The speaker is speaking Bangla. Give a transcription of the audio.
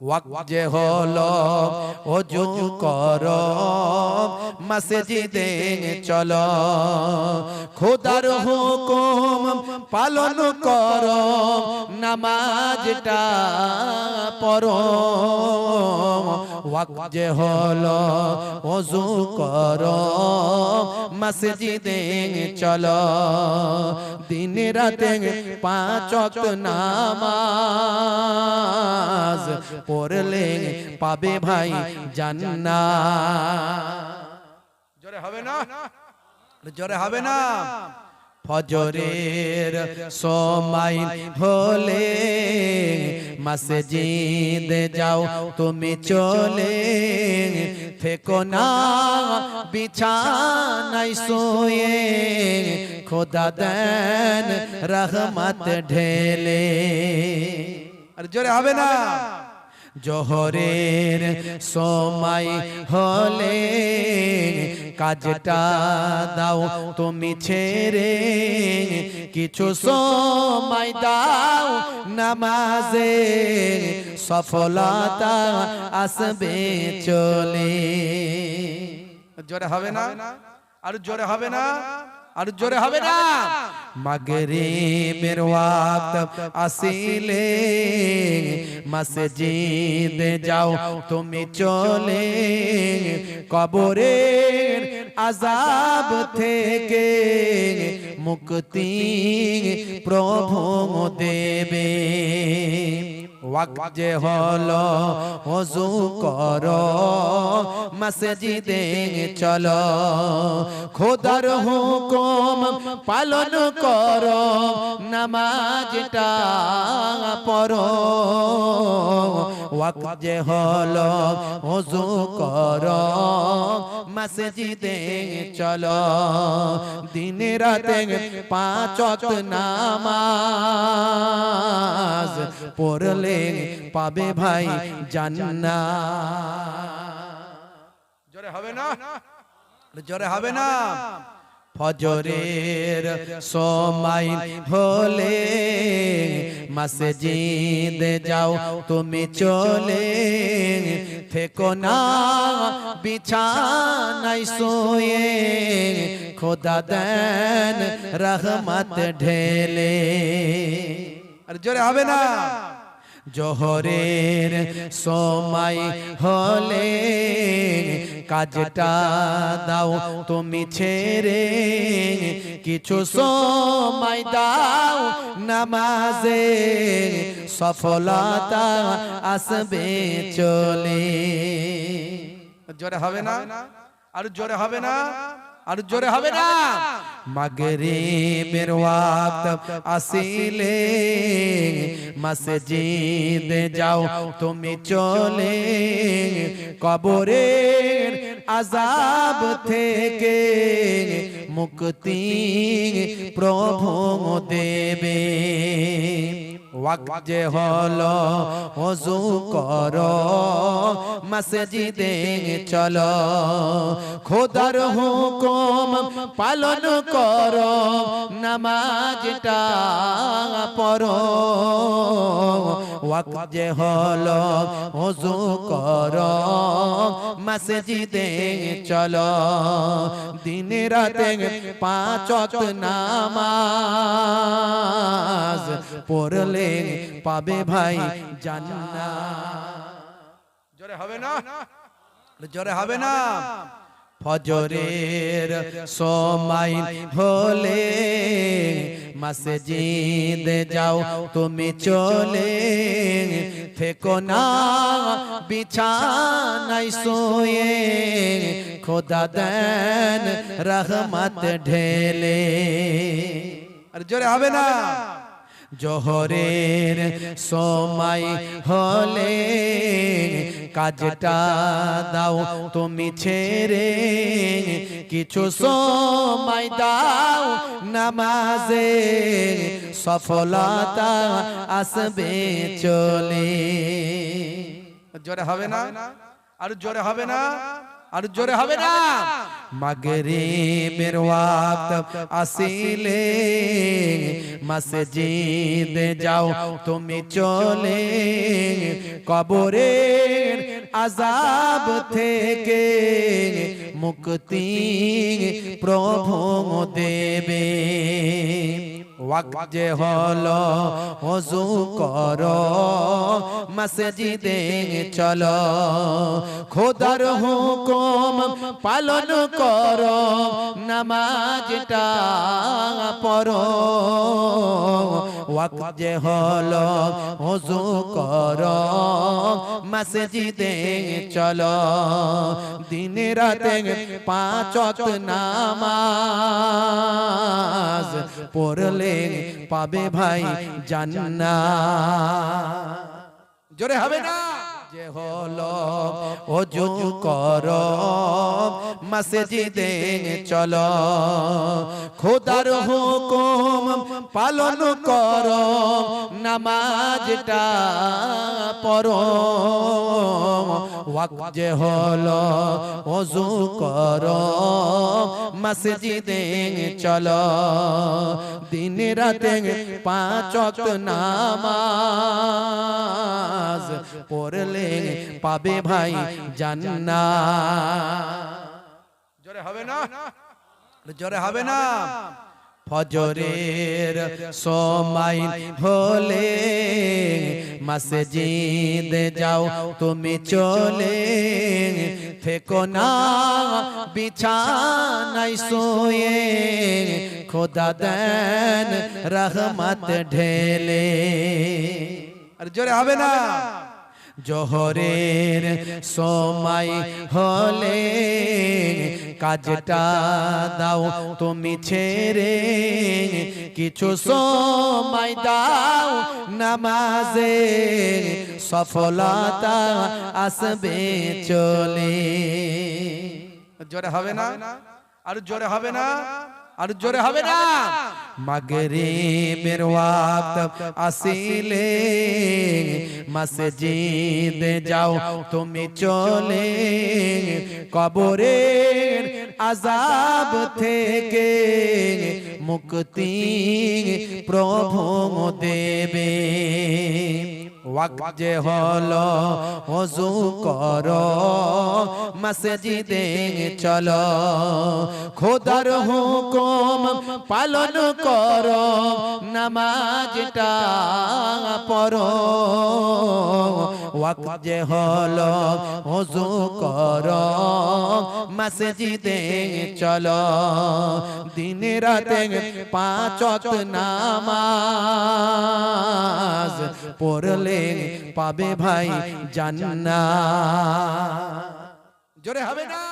ওয়াক যে হলো অজু কর মসজিদে চলো খোদার হুকুম পালন কর নামাজটা পড়ো। ওয়াক যে হলো অজু কর, মসজিদে চলো দিন রাতে পাঁচ ওয়াক্ত নামাজ পড়লে পাবে ভাই জান্নাত। জোরে হবে না? জোরে হবে না? ফজরের সময় হলে মসজিদ যাও তুমি চলে থেকো না। বিছানায় শুয়ে খোদা দেন রহমত ঢেলে। আর জোরে হবে না। জোহরের সময় হলে কাজটা দাও, তুমি ছেড়ে কিছু সময় দাও, নামাজে সফলতা আসবে চলে। জোরে হবে না? আর জোরে হবে না? আর জোরে হবে না? মাগরিবের ওয়াক্ত আসিলে মসজিদ যাও তুমি চলে কবরের আজাব থেকে মুক্তি প্রভু দেবে ওয়াক্ত যে হলো, ওযু করো, মসজিদে চলো, খোদার হুকুম পালন করো, নামাজটা পড়ো। ওয়াক্ত যে হলো, ওযু করো, মসজিদে চলো, দিন রাতে পাঁচ নামাজ পড়লে পাবে ভাই জান্নাত। জোরে হবে না? জোরে হবে না? ফজরের সময় হলে মসজিদ যাও তুমি চলে থেকো না বিছানায় শুয়ে খোদা দেন রহমত ঢেলে। আর জোরে হবে না? জোহরের সময় হলে কাজটা দাও, তুমি ছেড়ে কিছু সময় দাও, নামাজে সফলতা আসবে চলে। জোরে হবে না? আর জোরে হবে না? আর জোরে হবে না। মাগরিবের ওয়াক্ত আসিলে, মসজিদ যাও, তুমি চলে। কবরের আজাব থেকে মুক্তি প্রভু দেবে। ওয়াক্ত যে হলো ওযু করো, মসজিদে চলো, খোদার হুকুম পালন করো, নামাজটা পড়ো। ওয়াক্ত যে হলো ওযু করো, মসজিদে চলো, দিন রাতে পাঁচ নামাজ পড়লে পাবে ভাই জান্নাত। জোরে হবে না? জোরে হবে না? ফজরের সময় হলে মসজিদ যাও তুমি চলে থেকো না বিছানায় শুয়ে খোদা দেন রহমত ঢেলে। আর জোরে হবে না? জোহরের সময় হলে কাজটা দাও, তুমি ছেড়ে কিছু সময় দাও, নামাজে সফলতা আসবে চলে। জোরে হবে না? আর জোরে হবে না? আর জোরে হবে না। মাগরিবের ওয়াক্ত আসিলে মসজিদ যাও তুমি চলে। কবরের আজাব থেকে মুক্তি প্রভু দেবে। ওয়াক্ত হলো ওযু করো মসজিদে চলো খোদার হুকুম পালন করো নামাজটা পড়ো। ওয়াক্ত হলো ওযু করো মসজিদে চলো দিন রাতে পাঁচ ওয়াক্ত নামাজ পড়লে পাবে ভাই জান্নাত। জোরে হবে না? যে হলো ওজু কর মসজিদে চলো। খোদার হুকুম পালন কর নামাজটা পড়ো ওয়াক্ত যে হলো ওজু কর মসজিদে চলো। দিন রাতে পাঁচ ওয়াক্ত নামাজ পড়লে পাবে ভাই জান্নাত। জোরে হবে না? জোরে হবে না? ফজরের সময় হলে মসজিদ যাও তুমি চলে থেকো না। বিছানাই সোয়ে খোদা দেন রহমত ঢেলে। আর জোরে হবে না। জোহরের সময় হলে কাজটা দাও, তুমি ছেড়ে কিছু সময় দাও, নামাজে সফলতা আসবে চলে। জোরে হবে না? আর জোরে হবে না? আর জোরে হবে না। মাগরিবের ওয়াক্ত আসিলে, মসজিদ যাও, তুমি চলে। কবরের আজাব থেকে মুক্তি প্রভু দেবে। ওয়াক্ত যে হলো, ওযু করো, মসজিদে চলো, খোদার হুকুম পালন করো, নামাজটা পড়ো। ওয়াক্ত যে হলো, ওযু করো, মসজিদে চলো, দিন রাতে পাঁচ নামাজ পড়লে পাবে ভাই জান্নাত। জোরে হবে না?